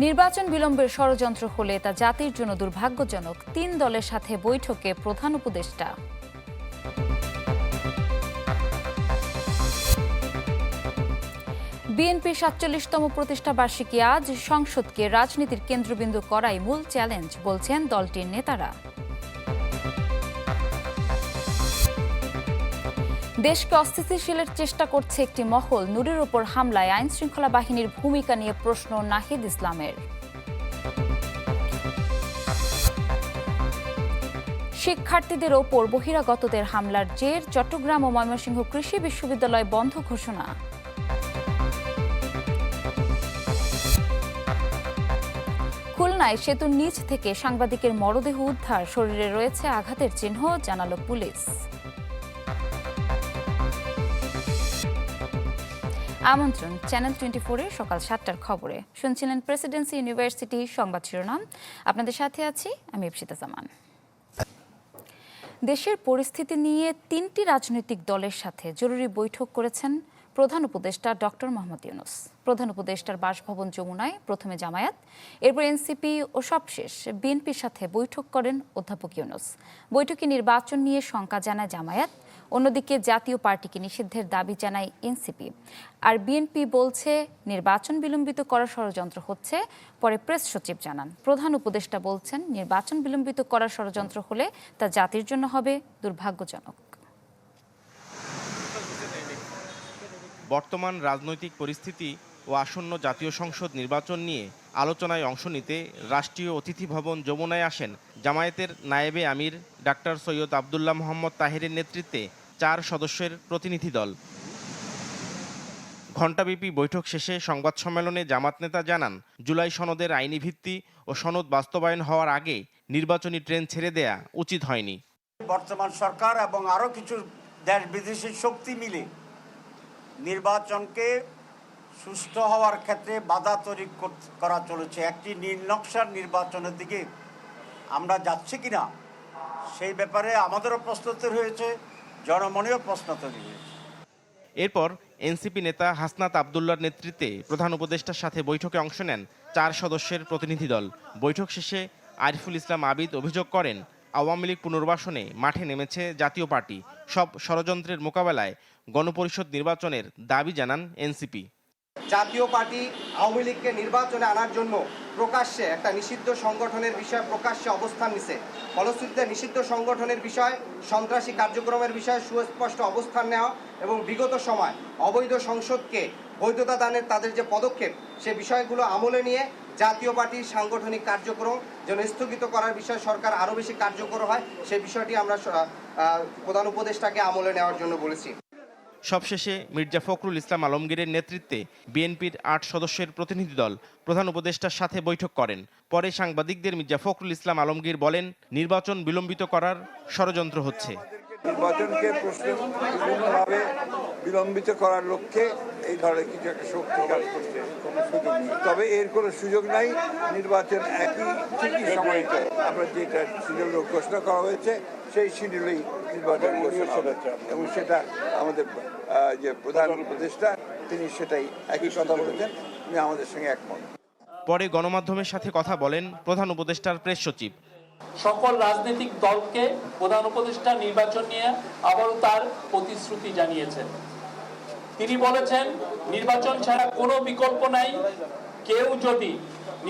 নির্বাচন বিলম্বের ষড়যন্ত্র হলে তা জাতির জন্য দুর্ভাগ্যজনক। তিন দলের সাথে বৈঠকে প্রধান উপদেষ্টা। বিএনপি সাতচল্লিশতম প্রতিষ্ঠা বার্ষিকী আজ সংসদকে রাজনীতির কেন্দ্রবিন্দু করাই মূল চ্যালেঞ্জ, বলছেন দলটির নেতারা। দেশকে অস্থিতিশীলের চেষ্টা করছে একটি মহল। নুরের ওপর হামলায় আইন শৃঙ্খলা বাহিনীর ভূমিকা নিয়ে প্রশ্ন নাহিদ ইসলামের। শিক্ষার্থীদের ওপর বহিরাগতদের হামলার জের, চট্টগ্রাম ও ময়মনসিংহ কৃষি বিশ্ববিদ্যালয় বন্ধ ঘোষণা। খুলনায় সেতুর নিচ থেকে সাংবাদিকের মরদেহ উদ্ধার, শরীরে রয়েছে আঘাতের চিহ্ন, জানালো পুলিশ। আমন্ত্রণ চ্যানেল টোয়েন্টি ফোরের সকাল সাতটার খবরে। শুনছিলেন প্রেসিডেন্সি ইউনিভার্সিটি সংবাদ শিরোনাম। আপনাদের সাথে আছি আমি ইপসিতা জামান। দেশের পরিস্থিতি নিয়ে তিনটি রাজনৈতিক দলের সাথে জরুরি বৈঠক করেছেন প্রধান উপদেষ্টা ডক্টর মোহাম্মদ ইউনুস। প্রধান উপদেষ্টার বাসভবন যমুনায় প্রথমে জামায়াত, এরপর এনসিপি ও সবশেষ বিএনপির সাথে বৈঠক করেন অধ্যাপক ইউনুস। বৈঠকে নির্বাচন নিয়ে শঙ্কা জানায় জামায়াত অন্যদিকে জাতীয় পার্টিকে নিষিদ্ধের দাবি জানায় এনসিপি। আর বিএনপি বলছে, নির্বাচন বিলম্বিত করার ষড়যন্ত্র হচ্ছে, পরে প্রেস সচিব জানান। প্রধান উপদেষ্টা বলছেন, নির্বাচন বিলম্বিত করার ষড়যন্ত্র হলে তা জাতির জন্য হবে দুর্ভাগ্যজনক। বর্তমান রাজনৈতিক পরিস্থিতি ও আসন্ন জাতীয় সংসদ নির্বাচন নিয়ে আলোচনায় অংশ নিতে রাষ্ট্রীয় অতিথি ভবন যমুনায় আসেন জামায়াতের নায়েবে আমির, ডাক্তার সৈয়দ আবদুল্লাহ মোহাম্মদ তাহিরের নেতৃত্বে চার সদস্যের প্রতিনিধি দল। ঘণ্টাব্যাপী বৈঠক শেষে সংবাদ সম্মেলনে জামাত নেতা জানান, জুলাই সনদের আইনি ভিত্তি ও সনদ বাস্তবায়ন হওয়ার আগে নির্বাচনী ট্রেন ছেড়ে দেয়া উচিত হয়নি। বর্তমান সরকার এবং আরও কিছু দেশ বিদেশি শক্তি মিলে নির্বাচনকে সুস্থ হওয়ার ক্ষেত্রে বাধা তৈরি কর- চলেছে। একটি নীলনকশার নির্বাচনের দিকে আমরা যাচ্ছি কিনা, সেই ব্যাপারে আমাদেরও প্রশ্ন তৈরি হয়েছে জনমনেও প্রশ্ন তৈরি হয়েছে। এরপর এনসিপি নেতা হাসনাত আবদুল্লার নেতৃত্বে প্রধান উপদেষ্টার সাথে বৈঠকে অংশ নেন চার সদস্যের প্রতিনিধি দল। বৈঠক শেষে আরিফুল ইসলাম আবিদ অভিযোগ করেন আওয়ামী লীগ পুনর্বাসনে মাঠে নেমেছে জাতীয় পার্টি। সব ষড়যন্ত্রের মোকাবেলায় গণপরিষদ নির্বাচনের দাবি জানান এনসিপি। জাতীয় পার্টি আওয়ামী লীগকে নির্বাচনে আনার জন্য প্রকাশ্যে, একটা নিষিদ্ধ সংগঠনের বিষয়ে প্রকাশ্যে অবস্থান নিছে। ফলশ্রুতিতে নিষিদ্ধ সংগঠনের বিষয়, সন্ত্রাসী কার্যক্রমের বিষয়ে সুস্পষ্ট অবস্থান নেওয়া এবং বিগত সময় অবৈধ সংসদকে বৈধতা দানের তাদের যে পদক্ষেপ, সে বিষয়গুলো আমলে নিয়ে জাতীয় পার্টির সাংগঠনিক কার্যক্রম যেন স্থগিত করার বিষয়ে সরকার আরও বেশি কার্যকর হয় সেই বিষয়টি আমরা প্রধান উপদেষ্টাকে আমলে নেওয়ার জন্য বলেছি। সবশেষে মির্জা ফখরুল ইসলাম আলমগীরের নেতৃত্বে বিএনপির আট সদস্যের প্রতিনিধি দল প্রধান উপদেষ্টার সাথে বৈঠক করেন। পরে সাংবাদিকদের মির্জা ফখরুল ইসলাম আলমগীর বলেন, নির্বাচন বিলম্বিত করার ষড়যন্ত্র হচ্ছে। নির্বাচনকে বিভিন্নভাবে বিলম্বিত করার লক্ষ্যে এই ধরনের কিছু একটা শক্তি কাজ করছে। কোনো সুযোগ নেই। তবে এর কোনো সুযোগ নাই। নির্বাচন একই ঠিকই সময়তে আমরা যেটা শিডিউল ঘোষণা করা হয়েছে, সেই শিডিউলেই নির্বাচন এবং সেটা আমাদের যে প্রধান উপদেষ্টা তিনি সেটাই একই কথা বলেছেন। তিনি আমাদের সঙ্গে একমত। পরে গণমাধ্যমের সাথে কথা বলেন প্রধান উপদেষ্টার প্রেস সচিব। সকল রাজনৈতিক দলকে প্রধান উপদেষ্টা নির্বাচন নিয়ে আবারও তার প্রতিশ্রুতি জানিয়েছেন। তিনি বলেছেন নির্বাচন ছাড়া কোনো বিকল্প নাই। কেউ যদি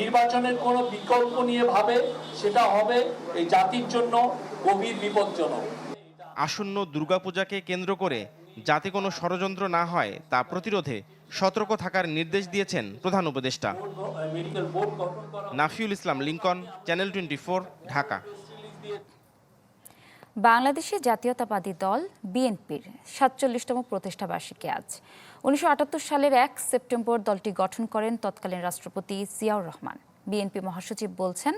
নির্বাচনের কোনো বিকল্প নিয়ে ভাবে সেটা হবে এই জাতির জন্য গভীর বিপজ্জনক। আসন্ন দুর্গাপূজাকে কেন্দ্র করে যাতে কোনো ষড়যন্ত্র না হয়, তা প্রতিরোধে সতর্ক থাকার নির্দেশ দিয়েছেন প্রধান উপদেষ্টা। Nafiul Islam Lincoln, channel twenty Dhaka. বাংলাদেশে জাতীয়তাবাদী দল, বিএনপির সাতচল্লিশতম প্রতিষ্ঠা বার্ষিকী আজ। উনিশশো আটাত্তর সালের এক সেপ্টেম্বর দলটি গঠন করেন তৎকালীন রাষ্ট্রপতি জিয়াউর রহমান। বিএনপি মহাসচিব বলছেন,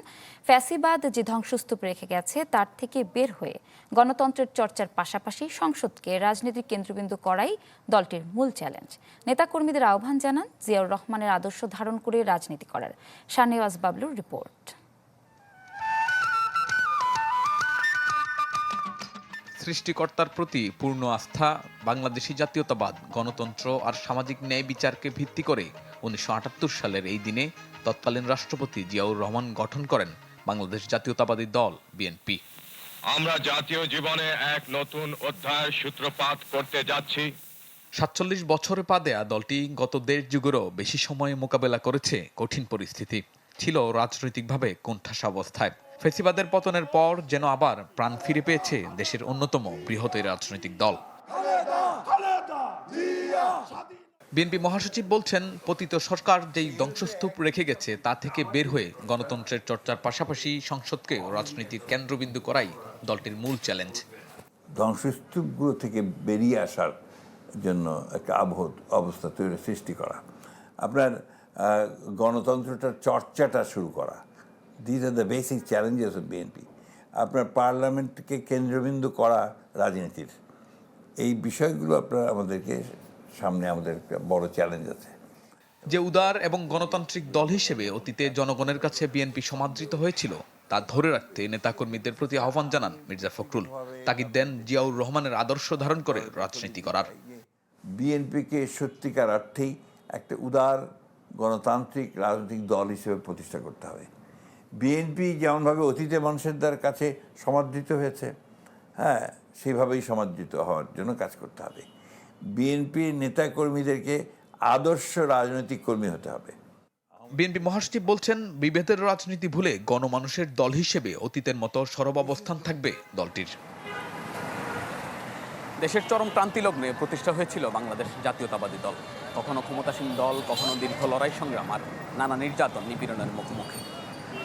ফ্যাসিবাদ যে ধ্বংসস্তূপ রেখে গেছে তার থেকে বের হয়ে গণতন্ত্রের চর্চার পাশাপাশি সংসদকে রাজনীতির কেন্দ্রবিন্দু করাই দলটির মূল চ্যালেঞ্জ। নেতাকর্মীদের আহ্বান জানান জিয়াউর রহমানের আদর্শ ধারণ করে রাজনীতি করার। শাহনেওয়াজ বাবলুর রিপোর্ট। সৃষ্টিকর্তার প্রতি পূর্ণ আস্থা, বাংলাদেশি জাতীয়তাবাদ, গণতন্ত্র আর সামাজিক ন্যায় বিচারকে ভিত্তি করে উনিশশো আটাত্তর সালের এই দিনে তৎকালীন রাষ্ট্রপতি জিয়াউর রহমান গঠন করেন বাংলাদেশ জাতীয়তাবাদী দল বিএনপি। আমরা জাতীয় জীবনে এক নতুন অধ্যায়ের সূত্রপাত করতে যাচ্ছি। সাতচল্লিশ বছরে পা দেয়া দলটি গত দেড় যুগেরও বেশি সময়ে মোকাবেলা করেছে কঠিন পরিস্থিতি। ছিল রাজনৈতিকভাবে কোণঠাসা অবস্থায় ফেসিবাদের পতনের পর যেন আবার প্রাণ ফিরে পেয়েছে দেশের অন্যতম বৃহৎ এই রাজনৈতিক দল। বিএনপি মহাসচিব বলছেন, পতিত সরকার যেই ধ্বংসস্তূপ রেখে গেছে তা থেকে বের হয়ে গণতন্ত্রের চর্চার পাশাপাশি সংসদকে রাজনীতির কেন্দ্রবিন্দু করাই দলটির মূল চ্যালেঞ্জ। ধ্বংসস্তূপগুলো থেকে বেরিয়ে আসার জন্য একটা আবহ অবস্থা তৈরি, সৃষ্টি করা। আপনার গণতন্ত্রটার চর্চাটা শুরু করা। These are the basic challenges of BNP আপনার পার্লামেন্টকে কেন্দ্রবিন্দু করা রাজনীতির। এই বিষয়গুলো আপনার আমাদেরকে সামনে আমাদের বড় চ্যালেঞ্জ আছে। যে উদার এবং গণতান্ত্রিক দল হিসেবে অতীতে জনগণের কাছে বিএনপি সমাদৃত হয়েছিল তা ধরে রাখতে নেতাকর্মীদের প্রতি আহ্বান জানান মির্জা ফখরুল। তাগিদ দেন জিয়াউর রহমানের আদর্শ ধারণ করে রাজনীতি করার। বিএনপিকে সত্যিকার অর্থেই একটা উদার গণতান্ত্রিক রাজনৈতিক দল হিসেবে প্রতিষ্ঠা করতে হবে। বিএনপি যেমনভাবে অতীতে মানুষের দ্বার কাছে সমাদৃত হয়েছে হ্যাঁ সেইভাবেই সমাদৃত হওয়ার জন্য কাজ করতে হবে। বিএনপির নেতাকর্মীদেরকে আদর্শ রাজনৈতিক কর্মী হতে হবে। বিএনপি মহাসচিব বলছেন বিভেদের রাজনীতি ভুলে গণমানুষের দল হিসেবে অতীতের মতো সরব অবস্থান থাকবে দলটির। দেশের চরম ক্রান্তিলগ্নে প্রতিষ্ঠা হয়েছিল বাংলাদেশ জাতীয়তাবাদী দল। কখনো ক্ষমতাসীন দল কখনো দীর্ঘ লড়াই সংগ্রাম আর নানা নির্যাতন নিপীড়নের মুখোমুখি।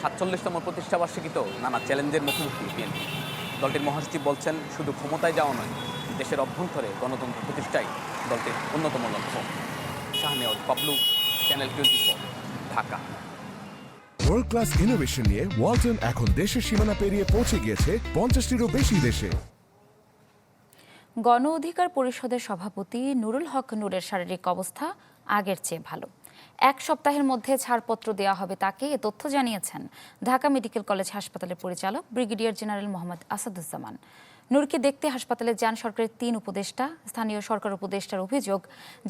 সাতচল্লিশতম প্রতিষ্ঠাবার্ষিকীতেও নানা চ্যালেঞ্জের মুখোমুখি বিএনপি। দলটির মহাসচিব বলছেন শুধু ক্ষমতায় যাওয়া নয় দেশের অভ্যন্তরে গণতন্ত্র প্রতিষ্ঠাই দলটির অন্যতম লক্ষ্য। Shahnewaz Pablu channel twenty Dhaka. World class innovation নিয়ে ওয়ালটন এখন দেশের সীমানা পেরিয়ে পৌঁছে গিয়েছে পঞ্চাশটিরও বেশি দেশে। গণ অধিকার পরিষদের সভাপতি নুরুল হক নূরের শারীরিক অবস্থা আগের চেয়ে ভালো। এক সপ্তাহের মধ্যে ছাড়পত্র দেওয়া হবে তাকে, এ তথ্য জানিয়েছেন ঢাকা মেডিকেল কলেজ হাসপাতালের পরিচালক ব্রিগেডিয়ার জেনারেল মোহাম্মদ আসাদুজ্জামান। নূরকে দেখতে হাসপাতালে যান সরকারের তিন উপদেষ্টা, স্থানীয় সরকার উপদেষ্টার অভিযোগ,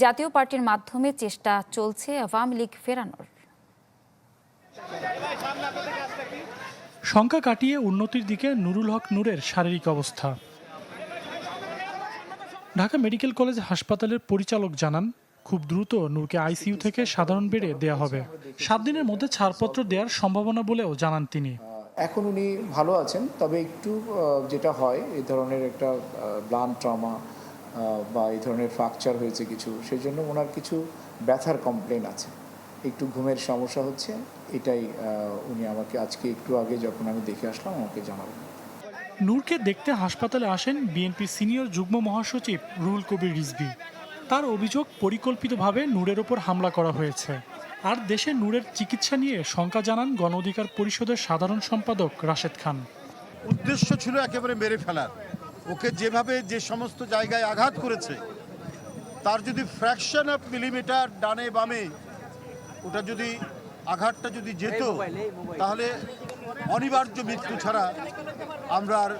জাতীয় পার্টির মাধ্যমে চেষ্টা চলছে আওয়ামী লীগ ফেরানোর। শঙ্কা কাটিয়ে উন্নতির দিকে নুরুল হক নূরের শারীরিক অবস্থা। ঢাকা মেডিকেল কলেজ হাসপাতালের পরিচালক জানান খুব দ্রুত নূরকে আইসিইউ থেকে সাধারণ বেডে দেওয়া হবে। সাত দিনের মধ্যে ছাড়পত্র দেওয়ার সম্ভাবনা বলেও জানান তিনি। এখন উনি ভালো আছেন তবে একটু যেটা হয় এই ধরনের একটা ব্লান ট্রমা বা এই ধরনের ফ্র্যাকচার হয়েছে কিছু সেই জন্য ওনার কিছু ব্যথার কমপ্লেন আছে। একটু ঘুমের সমস্যা হচ্ছে এটাই উনি আমাকে আজকে একটু আগে যখন আমি দেখে আসলাম আমাকে জানাবেন নূরকে দেখতে হাসপাতালে আসেন বিএনপি সিনিয়র যুগ্ম মহাসচিব রুহুল কবির রিজভি। তার অভিযোগ পরিকল্পিতভাবে নূরের ওপর হামলা করা হয়েছে। আর দেশে নূরের চিকিৎসা নিয়ে শঙ্কা জানান গণ অধিকার পরিষদের সাধারণ সম্পাদক রাশেদ খান। উদ্দেশ্য ছিল একেবারে মেরে ফেলার। ওকে যেভাবে যে সমস্ত জায়গায় আঘাত করেছে তার যদি ফ্র্যাকশন অফ মিলিমিটার ডানে বামে ওটা যদি আঘাতটা যদি যেত তাহলে অনিবার্য মৃত্যু ছাড়া আমরা আর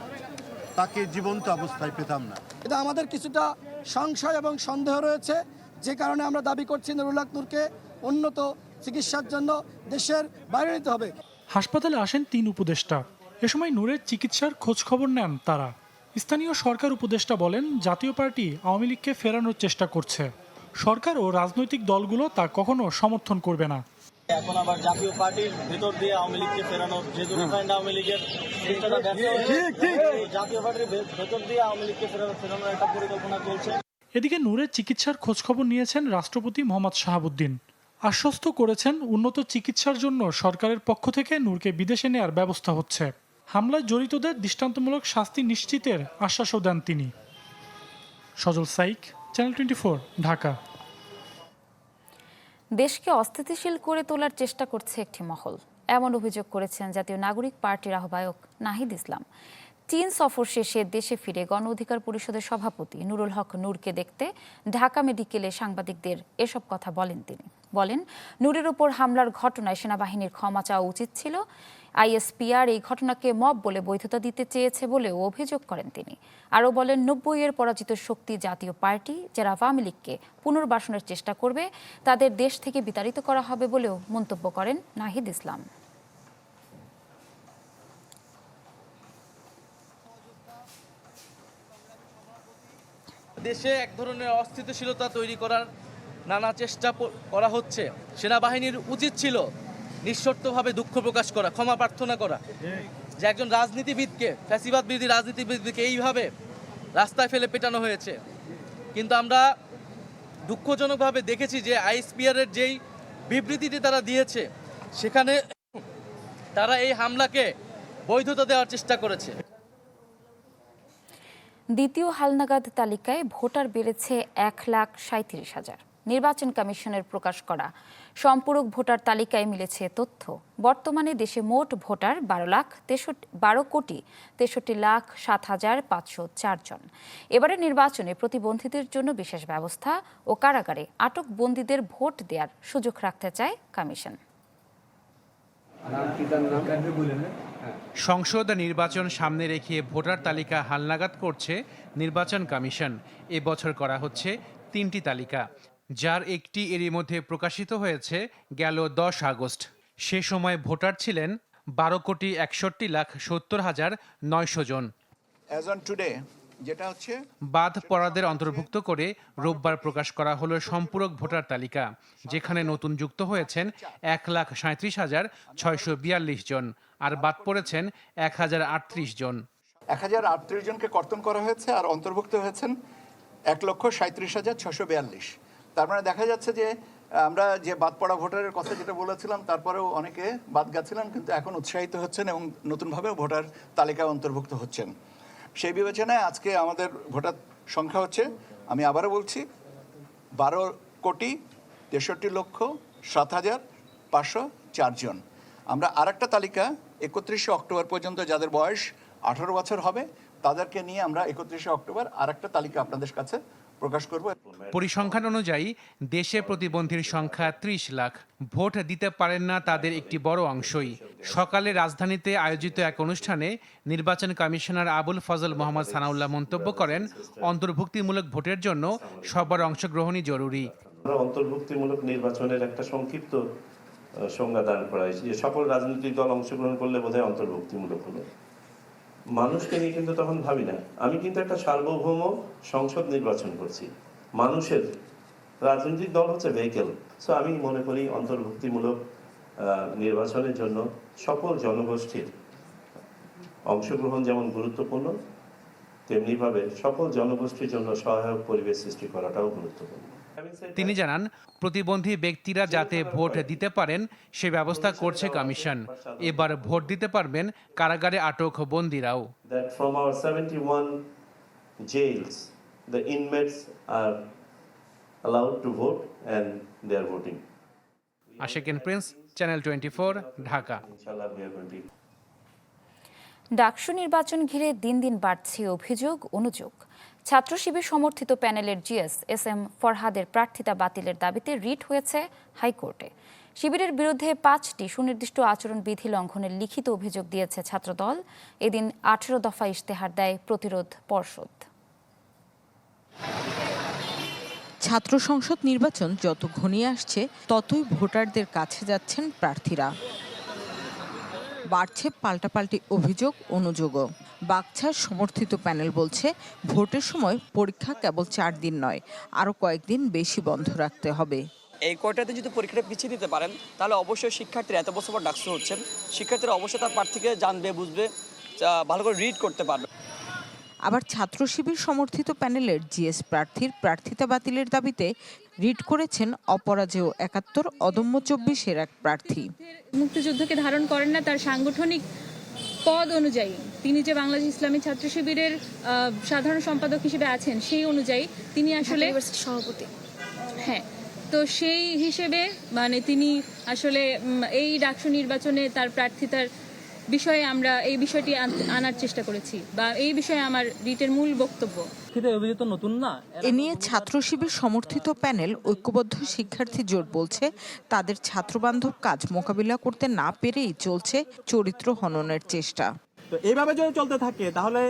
তাকে জীবন্ত অবস্থায় পেতাম না। এটা আমাদের কিছুটা সংশয় এবং সন্দেহ রয়েছে। যে কারণে আমরা দাবি করছি নুরুল হক নূরকে উন্নত চিকিৎসার জন্য দেশের বাইরে নিতে হবে। হাসপাতালে আসেন তিন উপদেষ্টা। এ সময় নূরের চিকিৎসার খোঁজ খবর নেন তারা। স্থানীয় সরকার উপদেষ্টা বলেন, জাতীয় পার্টি আওয়ামী লীগকে ফেরানোর চেষ্টা করছে। সরকার ও রাজনৈতিক দলগুলো তা কখনো সমর্থন করবে না। এখন আবার জাতীয় পার্টির ভেতর দিয়ে আওয়ামী লীগকে ফেরানোর যেহেতু রিফাইন্ড আওয়ামী লীগের চেষ্টাটা ব্যর্থ জাতীয় পার্টির ভেতর দিয়ে আওয়ামী লীগকে ফেরানোর ফেরানোর একটা পরিকল্পনা চলছে। এদিকে নূরের চিকিৎসার খোঁজখবর নিয়েছেন রাষ্ট্রপতি মোহাম্মদ শাহাবুদ্দিন। আশ্বস্ত করেছেন উন্নত চিকিৎসার জন্য সরকারের পক্ষ থেকে নূরকে বিদেশে নেয়ার ব্যবস্থা হচ্ছে। হামলায় জড়িতদের দৃষ্টান্তমূলক শাস্তি নিশ্চিতের আশ্বাসও দেন তিনি। Sajal Saik channel twenty Dhaka. দেশকে অস্থিতিশীল করে তোলার চেষ্টা করছে একটি মহল। এমন অভিযোগ করেছেন জাতীয় নাগরিক পার্টির আহ্বায়ক নাহিদ ইসলাম। চীন সফর শেষে দেশে ফিরে গণ অধিকার পরিষদের সভাপতি নুরুল হক নূরকে দেখতে ঢাকা মেডিকেলে সাংবাদিকদের এসব কথা বলেন তিনি। বলেন, নূরের ওপর হামলার ঘটনায় সেনাবাহিনীর ক্ষমা চাওয়া উচিত ছিল। আইএসপিআর এই ঘটনাকে মব বলে বৈধতা দিতে চেয়েছে বলেও অভিযোগ করেন তিনি। আরও বলেন, নব্বই এর পরাজিত শক্তি জাতীয় পার্টি, যারা আওয়ামী লীগকে পুনর্বাসনের চেষ্টা করবে, তাদের দেশ থেকে বিতাড়িত করা হবে বলেও মন্তব্য করেন নাহিদ ইসলাম। দেশে এক ধরনের অস্থিতিশীলতা তৈরি করার নানা চেষ্টা করা হচ্ছে। সেনাবাহিনীর উচিত ছিল নিঃশর্তভাবে দুঃখ প্রকাশ করা, ক্ষমা প্রার্থনা করা। যে একজন রাজনীতিবিদকে ফ্যাসিবাদ বিরোধী রাজনীতিবিদকে এইভাবে রাস্তায় ফেলে পেটানো হয়েছে। কিন্তু আমরা দুঃখজনকভাবে দেখেছি যে আইএসপিআর এর যেই বিবৃতিটি তারা দিয়েছে, সেখানে তারা এই হামলাকে বৈধতা দেওয়ার চেষ্টা করেছে। দ্বিতীয় হালনাগাদ তালিকায় ভোটার বেড়েছে এক লাখ সাঁত্রিশ হাজার। নির্বাচন কমিশনের প্রকাশ করা। সম্পূরক ভোটার তালিকায় মিলেছে তথ্য। বর্তমানে দেশে মোট ভোটার বারো লাখ তেষট্টি, বারো কোটি তেষট্টি লাখ সাত হাজার পাঁচশো চারজন এবারে নির্বাচনে প্রতিবন্ধীদের জন্য বিশেষ ব্যবস্থা ও কারাগারে আটক বন্দীদের ভোট দেওয়ার সুযোগ রাখতে চায় কমিশন। সংসদ নির্বাচন সামনে রেখে ভোটার তালিকা হালনাগাদ করছে নির্বাচন কমিশন। এবছর করা হচ্ছে তিনটি তালিকা। যার একটি এরই মধ্যে প্রকাশিত হয়েছে গেল দশ আগস্ট। সে সময় ভোটার ছিলেন বারো কোটি একষট্টি লাখ সত্তর হাজার নয়শো জন। অ্যাজ অন টুডে যেটা হচ্ছে বাদ পড়াদের অন্তর্ভুক্ত করে রোববার প্রকাশ করা হলো সম্পূরক ভোটার তালিকা যেখানে নতুন যুক্ত হয়েছেন এক লাখ সাঁত্রিশ হাজার ছয়শো বিয়াল্লিশ জন আর বাদ পড়েছেন এক হাজার আটত্রিশ জন। এক হাজার আটত্রিশ জনকে কর্তন করা হয়েছে আর অন্তর্ভুক্ত হয়েছেন এক লক্ষ সাঁত্রিশ হাজার ছশো বিয়াল্লিশ। তার মানে দেখা যাচ্ছে যে, আমরা যে বাদ পড়া ভোটারের কথা যেটা বলেছিলাম, তারপরেও অনেকে বাদ গেছিলেন, কিন্তু এখন উৎসাহিত হচ্ছেন এবং নতুনভাবে ভোটার তালিকায় অন্তর্ভুক্ত হচ্ছেন। সেই বিবেচনায় আজকে আমাদের ভোটার সংখ্যা হচ্ছে, আমি আবারও বলছি, বারো কোটি তেষট্টি লক্ষ সাত হাজার পাঁচশো চারজন আমরা আরেকটা তালিকা, একত্রিশে অক্টোবর পর্যন্ত যাদের বয়স আঠারো বছর হবে, তাদেরকে নিয়ে আমরা একত্রিশে অক্টোবর আর একটা তালিকা আপনাদের কাছে প্রকাশ করব। পরিসংখ্যান অনুযায়ী দেশে প্রতিবন্ধীর সংখ্যা ত্রিশ লাখ। ভোট দিতে পারেন না তাদের একটি বড় অংশই। সকালে রাজধানীতে আয়োজিত এক অনুষ্ঠানে নির্বাচন কমিশনার আবুল ফজল মোহাম্মদ সানাউল্লাহ মন্তব্য করেন অন্তর্ভুক্তিমূলক ভোটের জন্য সবার অংশগ্রহণই জরুরি। অন্তর্ভুক্তিমূলক নির্বাচনের একটা সংক্ষিপ্ত সংজ্ঞা দান করা হয়েছে যে সকল রাজনৈতিক দল অংশগ্রহণ করলে বোধহয় অন্তর্ভুক্তিমূলক হলো মানুষকে নিয়ে কিন্তু তখন ভাবি না। আমি কিন্তু একটা সার্বভৌম সংসদ নির্বাচন করছি। মানুষের রাজনৈতিক দল হচ্ছে ভেহিকেল সো আমি মনে করি অন্তর্ভুক্তিমূলক নির্বাচনের জন্য সকল জনগোষ্ঠীর অংশগ্রহণ যেমন গুরুত্বপূর্ণ, তেমনিভাবে সকল জনগোষ্ঠীর জন্য সহায়ক পরিবেশ সৃষ্টি করাটাও গুরুত্বপূর্ণ। তিনি জানান প্রতিবন্ধী ব্যক্তিরা যাতে ভোট দিতে পারেন সে ব্যবস্থা করছে কমিশন। এবার ভোট দিতে পারবেন কারাগারে আটক বন্দিরাও। That from our 71 jails, the inmates are allowed to vote and they are voting. Ashekin Prince channel twenty Dhaka. Inshallah, we are going to DUCSU নির্বাচন ঘিরে দিন দিন বাড়ছে অভিযোগ অনুযোগ। ছাত্র শিবির সমর্থিত প্যানেলের জিএস এস এম ফরহাদের প্রার্থিতা বাতিলের দাবিতে রিট হয়েছে হাইকোর্টে। শিবিরের বিরুদ্ধে পাঁচটি সুনির্দিষ্ট আচরণবিধি লঙ্ঘনের লিখিত অভিযোগ দিয়েছে ছাত্রদল। এদিন আঠেরো দফা ইশতেহার দেয় প্রতিরোধ পর্ষদ। ছাত্র সংসদ নির্বাচন যত ঘনিয়ে আসছে, ততই ভোটারদের কাছে যাচ্ছেন প্রার্থীরা। বাড়ছে পাল্টাপাল্টি অভিযোগ, অনুযোগও। বাগছার সমর্থিত প্যানেল বলছে ভোটের সময় পরীক্ষা কেবল চার দিন নয় আরও কয়েকদিন বেশি বন্ধ রাখতে হবে। এই কোয়ার্টারে যদি পরীক্ষাটা পিছিয়ে দিতে পারেন তাহলে অবশ্যই শিক্ষার্থীরা এত বছর পর ডাকসু হচ্ছেন। শিক্ষার্থীরা অবশ্যই তার প্রার্থীকে জানবে বুঝবে ভালো করে রিড করতে পারবে। আবার ছাত্র শিবির সমর্থিত প্যানেলের জিএস প্রার্থীর প্রার্থিতা বাতিলের দাবিতে রিট করেছেন অপরাজেয় একাত্তর অদম্য চব্বিশের এক প্রার্থী। মুক্তিযুদ্ধকে ধারণ করেন না তার সাংগঠনিক পদ অনুযায়ী তিনি যে বাংলাদেশ ইসলামী ছাত্র শিবিরের সাধারণ সম্পাদক হিসেবে আছেন সেই অনুযায়ী তিনি আসলে সভাপতি। হ্যাঁ তো সেই হিসেবে মানে তিনি আসলে এই ডাকসু নির্বাচনে তার প্রার্থিতার বিষয়ে আমরা এই বিষয়টি আন- আনার চেষ্টা করেছি বা এই বিষয়ে আমার রিটের মূল বক্তব্য। নতুন না। এ নিয়ে ছাত্র শিবির সমর্থিত প্যানেল ঐক্যবদ্ধ শিক্ষার্থী জোট বলছে তাদের ছাত্রবান্ধব কাজ মোকাবিলা করতে না পেরেই চলছে চরিত্র হননের চেষ্টা। তো এইভাবে যদি চলতে থাকে তাহলে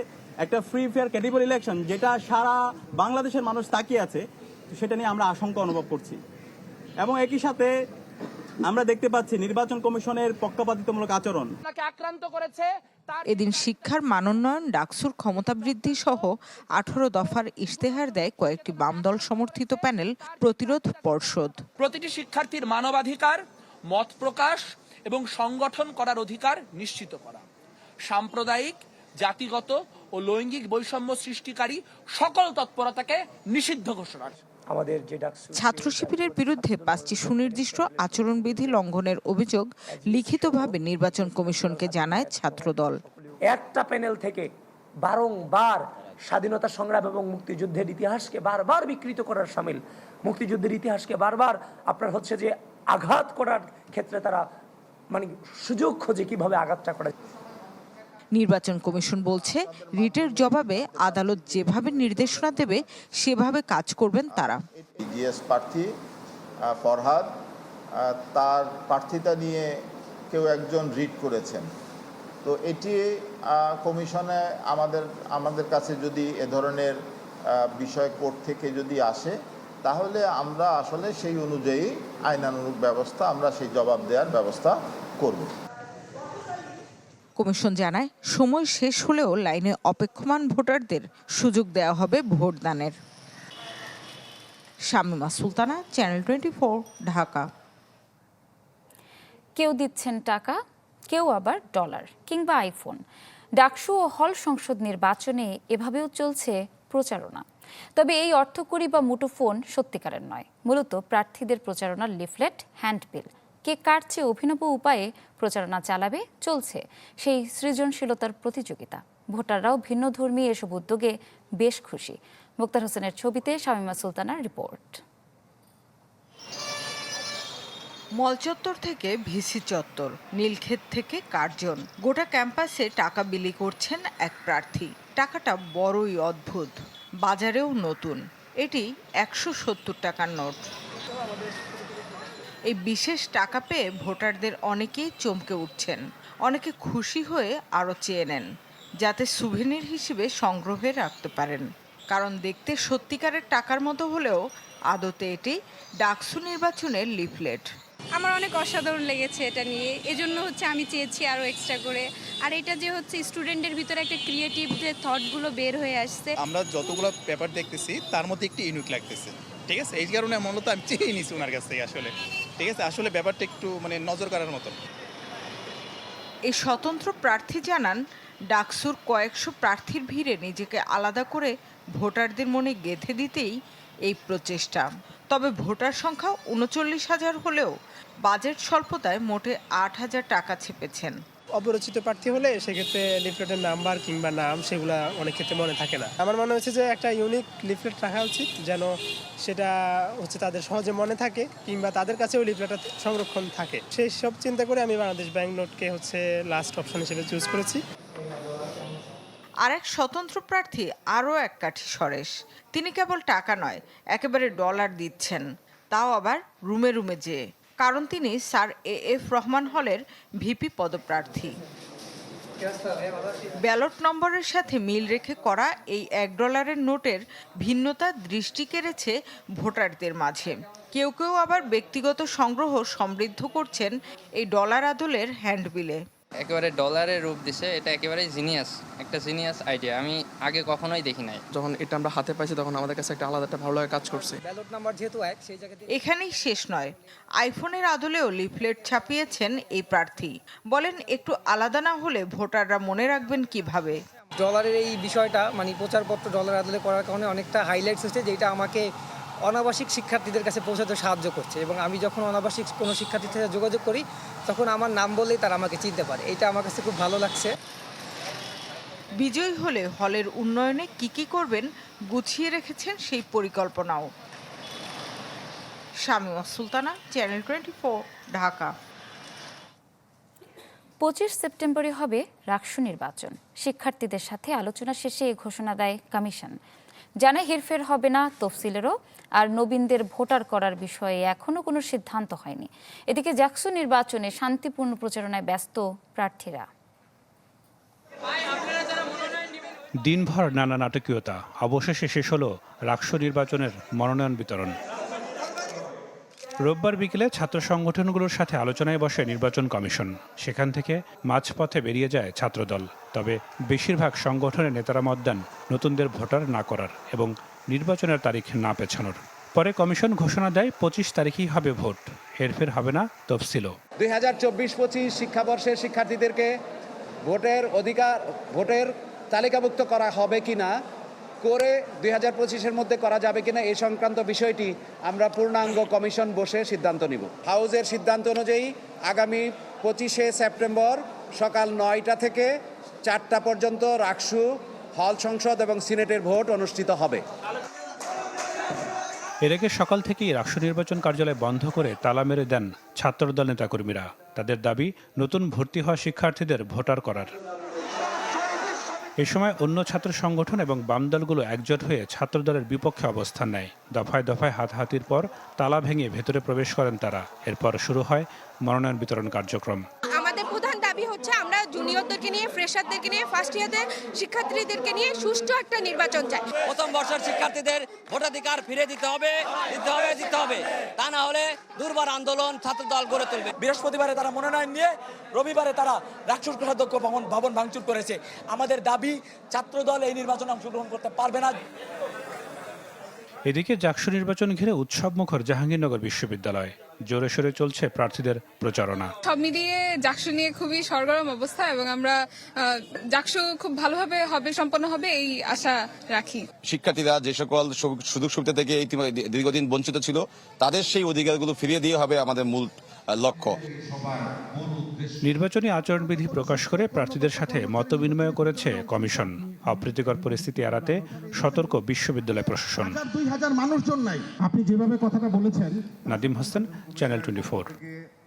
একটা ফ্রি ফেয়ার ক্যাটেগরি ইলেকশন যেটা সারা বাংলাদেশের মানুষ তাকিয়ে আছে সেটা নিয়ে আমরা আশঙ্কা অনুভব করছি। এবং একই সাথে আমরা দেখতে পাচ্ছি নির্বাচন কমিশনের পক্ষপাতিত্বমূলক আচরণ। আক্রান্ত করেছে এদিন শিক্ষার মানোন্নয়ন, ডাকসুর ক্ষমতা বৃদ্ধি সহ আঠারো দফার ইশতেহার দেয় কয়েকটি বাম দল সমর্থিত প্যানেল প্রতিরোধ পর্ষদ। প্রতিটি শিক্ষার্থীর মানবাধিকার, মত প্রকাশ এবং সংগঠন করার অধিকার নিশ্চিত করা। সাম্প্রদায়িক, জাতিগত ও লৈঙ্গিক বৈষম্য সৃষ্টিকারী সকল তৎপরতাকে নিষিদ্ধ ঘোষণা। আমাদের যে ছাত্র শিবিরের বিরুদ্ধে পাঁচটি সুনির্দিষ্ট আচরণবিধি লঙ্ঘনের অভিযোগ লিখিতভাবে নির্বাচন কমিশনকে জানায় ছাত্রদল একটা প্যানেল থেকে বারংবার স্বাধীনতা সংগ্রাম এবং মুক্তিযুদ্ধের ইতিহাসকে বারবার বিকৃত করার সামিল মুক্তিযুদ্ধের ইতিহাসকে বারবার আপনার হচ্ছে যে আঘাত করার ক্ষেত্রে তারা মানে সুযোগ খোঁজে কীভাবে আঘাতটা করা। নির্বাচন কমিশন বলছে, রিটের জবাবে আদালত যেভাবে নির্দেশনা দেবে, সেভাবে কাজ করবেন তারা। জিএস প্রার্থী ফরহাদ তার প্রার্থিতা নিয়ে কেউ একজন রিট করেছেন। তো এটি কমিশনে আমাদের আমাদের কাছে যদি এ ধরনের বিষয় কোর্ট থেকে যদি আসে, তাহলে আমরা আসলে সেই অনুযায়ী আইনানুগ ব্যবস্থা, আমরা সেই জবাব দেওয়ার ব্যবস্থা করব। কমিশন জানায়, সময় শেষ হলেও লাইনে অপেক্ষমান ভোটারদের সুযোগ দেওয়া হবে ভোটদানের। Shamima Sultana channel twenty Dhaka. কেউ দিচ্ছেন টাকা, কেউ আবার ডলার কিংবা আইফোন ডাকসু ও হল সংসদ নির্বাচনে এভাবেও চলছে প্রচারণা। তবে এই অর্থকড়ি বা মুঠোফোন সত্যিকারের নয়। মূলত প্রার্থীদের প্রচারণার লিফলেট, হ্যান্ডবিল। কে চেয়ে অভিনব উপায়ে প্রচারণা চালাবে, চলছে সেই সৃজনশীলতার প্রতিযোগিতা। ভোটাররাও ভিন্ন ধর্মী এসব উদ্যোগে বেশ খুশি। মুক্তার হোসেনের ছবিতে শামিমা সুলতানার রিপোর্ট। মল চত্বর থেকে ভিসি চত্বর, নীলক্ষেত থেকে কার্জন। গোটা ক্যাম্পাসে টাকা বিলি করছেন এক প্রার্থী। টাকাটা বড়ই অদ্ভুত। বাজারেও নতুন। এটি একশো সত্তর টাকার নোট। এই বিশেষ টাকা পেয়ে ভোটারদের অনেকেই চমকে উঠছেন। অনেকে খুশি হয়ে আরও চেয়ে নেন যাতে সুভেনির হিসেবে সংগ্রহে রাখতে পারেন। কারণ দেখতে সত্যিকারের টাকার মতো হলেও আদতে এটি ডাকসু নির্বাচনের লিফলেট। আমার অনেক অসাধারণ লেগেছে এটা নিয়ে। এজন্য হচ্ছে আমি চেয়েছি আরও এক্সট্রা করে। আর এটা যে হচ্ছে স্টুডেন্টের ভিতরে একটা ক্রিয়েটিভ যে থটগুলো বের হয়ে আসছে। আমরা যতগুলো পেপার দেখতেছি তার মধ্যে একটি ইউনিক লাগতেছে। ঠিক আছে? এই কারণে মূলত আমি চেয়ে নিছি ওনার কাছ থেকে আসলে। ঠিক আছে? আসলে ব্যাপারটা একটু মানে নজর করার মতো এই স্বতন্ত্র প্রার্থী জানান, ডাকসুর কয়েকশো প্রার্থীর ভিড়ে নিজেকে আলাদা করে ভোটারদের মনে গেঁথে দিতেই এই প্রচেষ্টা। তবে ভোটার সংখ্যা উনচল্লিশ হাজার হলেও বাজেট স্বল্পতায় মোটে আট হাজার টাকা ছেপেছেন। অপরিচিত প্রার্থী হলে সেক্ষেত্রে লিফলেটের নাম্বার কিংবা নাম সেগুলো অনেক ক্ষেত্রে মনে থাকে না। আমার মনে হচ্ছে যে একটা ইউনিক লিফলেট রাখা উচিত যেন সেটা হচ্ছে তাদের সহজে মনে থাকে কিংবা তাদের কাছেও লিফলেটটা সংরক্ষণ থাকে। সেই সব চিন্তা করে আমি বাংলাদেশ ব্যাংক নোটকে হচ্ছে লাস্ট অপশন হিসেবে চুজ করেছি। আর এক স্বতন্ত্র প্রার্থী আরও এক কাঠি সরেশ। তিনি কেবল টাকা নয়, একেবারে ডলার দিচ্ছেন। তাও আবার রুমে রুমে যেয়ে। কারণ তিনি স্যার এ এফ রহমান হলের ভিপি পদপ্রার্থী। ব্যালট নম্বরের সাথে মিল রেখে করা এই এক ডলারের নোটের ভিন্নতা দৃষ্টি কেড়েছে ভোটারদের মাঝে। কেউ কেউ আবার ব্যক্তিগত সংগ্রহ সমৃদ্ধ করছেন এই ডলার আদলের হ্যান্ডবিলে। একেবারে ডলারের রূপ দিছে এটা একেবারে জিনিয়াস একটা জিনিয়াস আইডিয়া আমি আগে কখনোই দেখি নাই। যখন এটা আমরা হাতে পাইছি তখন আমাদের কাছে একটা আলাদা একটা ভালো লাগে কাজ করছে। ব্যালট নাম্বার যেহেতু এক সেই জায়গাতে এখানেই শেষ নয়। আইফোনের আদলেও লিফলেট ছাপিয়েছেন এই প্রার্থী। বলেন একটু আলাদা না হলে ভোটাররা মনে রাখবেন কীভাবে? ডলারের এই বিষয়টা মানে প্রচারপত্র ডলার আদলে করার কারণে অনেকটা হাইলাইটস হচ্ছে যেটা আমাকে অনাবাসিক শিক্ষার্থীদের কাছে পৌঁছাতে সাহায্য করছে এবং আমি যখন অনাবাসিক কোনো শিক্ষার্থীর সাথে যোগাযোগ করি তখন আমার নাম বললেই তারা আমাকে চিনতে পারে। এটা আমার কাছে খুব ভালো লাগছে। বিজয়ী হলে হলের উন্নয়নে কি কি করবেন গুছিয়ে রেখেছেন সেই পরিকল্পনাও। Shamima Sultana channel twenty Dhaka. পঁচিশ সেপ্টেম্বরে হবে রাকসু নির্বাচন। শিক্ষার্থীদের সাথে আলোচনা শেষে এ ঘোষণা দেয় কমিশন। জানায়, হেরফের হবে না তফসিলেরও, আর নবীনদের ভোটার করার বিষয়ে এখনও কোনো সিদ্ধান্ত হয়নি। এদিকে জাকসু নির্বাচনে শান্তিপূর্ণ প্রচারণায় ব্যস্ত প্রার্থীরা। দিনভর নানা নাটকীয়তা, অবশেষে শেষ হলো রাক্ষ নির্বাচনের মনোনয়ন বিতরণ। রোববার বিকেলে ছাত্র সংগঠনগুলোর সাথে আলোচনায় বসে নির্বাচন কমিশন। সেখান থেকে মাঝপথে বেরিয়ে যায় ছাত্রদল। তবে বেশিরভাগ সংগঠনের নেতারা মত দেন নতুনদের ভোটার না করার এবং নির্বাচনের তারিখ না পেছানোর। পরে কমিশন ঘোষণা দেয়, পঁচিশ তারিখই হবে ভোট। হেরফের হবে না তফসিল দুই হাজার চব্বিশ পঁচিশ শিক্ষাবর্ষের শিক্ষার্থীদেরকে ভোটের অধিকার, ভোটের তালিকাভুক্ত করা হবে কি না করে দুই হাজার পঁচিশের মধ্যে করা যাবে কিনা এই সংক্রান্ত বিষয়টি আমরা পূর্ণাঙ্গ কমিশন বসে সিদ্ধান্ত নিব। হাউজের সিদ্ধান্ত অনুযায়ী আগামী পঁচিশে সেপ্টেম্বর সকাল নয়টা থেকে চারটা পর্যন্ত রাকসু হল সংসদ এবং সিনেটের ভোট অনুষ্ঠিত হবে। এর আগে সকাল থেকেই রাষ্ট্র নির্বাচন কার্যালয় বন্ধ করে তালা মেরে দেন ছাত্রদল নেতাকর্মীরা। তাদের দাবি, নতুন ভর্তি হওয়া শিক্ষার্থীদের ভোটার করার। এ সময় অন্য ছাত্র সংগঠন এবং বাম দলগুলো একজোট হয়ে ছাত্রদলের বিপক্ষে অবস্থান নেয়। দফায় দফায় হাতাহাতির পর তালা ভেঙে ভেতরে প্রবেশ করেন তারা। এরপর শুরু হয় মনোনয়ন বিতরণ কার্যক্রম আমাদের প্রধান দাবি হচ্ছে আমরা জুনিয়রদেরকে নিয়ে ফ্রেশারদেরকে নিয়ে ফার্স্ট ইয়ারদের শিক্ষার্থীদেরকে নিয়ে সুষ্ঠু একটা নির্বাচন চাই। প্রথম বর্ষের শিক্ষার্থীদের ভোটাধিকার ফিরে দিতে হবে দিতে হবে দিতে হবে। তা না হলে দুর্বার আন্দোলন ছাত্র দল গড়ে তুলবে। বৃহস্পতিবারে তারা মনোনয়ন নিয়ে রবিবারে তারা রাক্ষস কোষাধ্যক্ষ ভবন ভবন ভাঙচুর করেছে। আমাদের দাবি ছাত্র দল এই নির্বাচনে অংশগ্রহণ করতে পারবে না। এদিকে জাকসু নির্বাচন ঘিরে উৎসবমুখর জাহাঙ্গীরনগর বিশ্ববিদ্যালয়। জোরে সোরে চলছে প্রার্থীদের প্রচারণা। সব মিলিয়ে জাকসু নিয়ে খুবই সরগরম অবস্থা এবং আমরা আহ, জাকসু খুব ভালোভাবে হবে সম্পন্ন হবে এই আশা রাখি। শিক্ষার্থীরা যে সকল সুযোগ সুবিধা থেকে দীর্ঘদিন বঞ্চিত ছিল তাদের সেই অধিকারগুলো ফিরিয়ে দিয়ে হবে আমাদের মূল লক্ষ্য। নির্বাচনী আচরণবিধি প্রকাশ করে প্রার্থীদের সাথে মতবিনিময় করেছে কমিশন। অপ্রীতিকর পরিস্থিতি এড়াতে সতর্ক বিশ্ববিদ্যালয় প্রশাসন। দুই হাজার মানুষজন নাই। আপনি যেভাবে কথাটা বলেছেন নাদিম হোসেন চ্যানেল টোয়েন্টি